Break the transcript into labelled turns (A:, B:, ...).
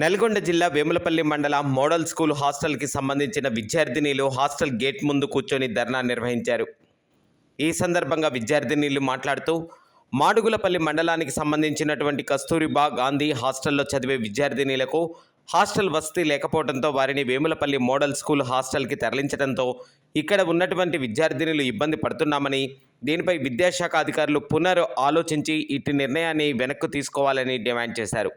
A: నల్గొండ జిల్లా వేములపల్లి మండల model school హాస్టల్కి సంబంధించిన విద్యార్థినీలు హాస్టల్ గేట్ ముందు కూర్చొని ధర్నా నిర్వహించారు. ఈ సందర్భంగా విద్యార్థినీలు మాట్లాడుతూ మాడుగులపల్లి మండలానికి సంబంధించినటువంటి కస్తూరిబా గాంధీ హాస్టల్లో చదివే విద్యార్థినీలకు హాస్టల్ వసతి లేకపోవడంతో వారిని వేములపల్లి మోడల్ స్కూల్ హాస్టల్కి తరలించడంతో ఇక్కడ ఉన్నటువంటి విద్యార్థినులు ఇబ్బంది పడుతున్నామని దీనిపై విద్యాశాఖ అధికారులు పునర్ ఆలోచించి ఇటు నిర్ణయాన్ని వెనక్కు తీసుకోవాలని డిమాండ్ చేశారు.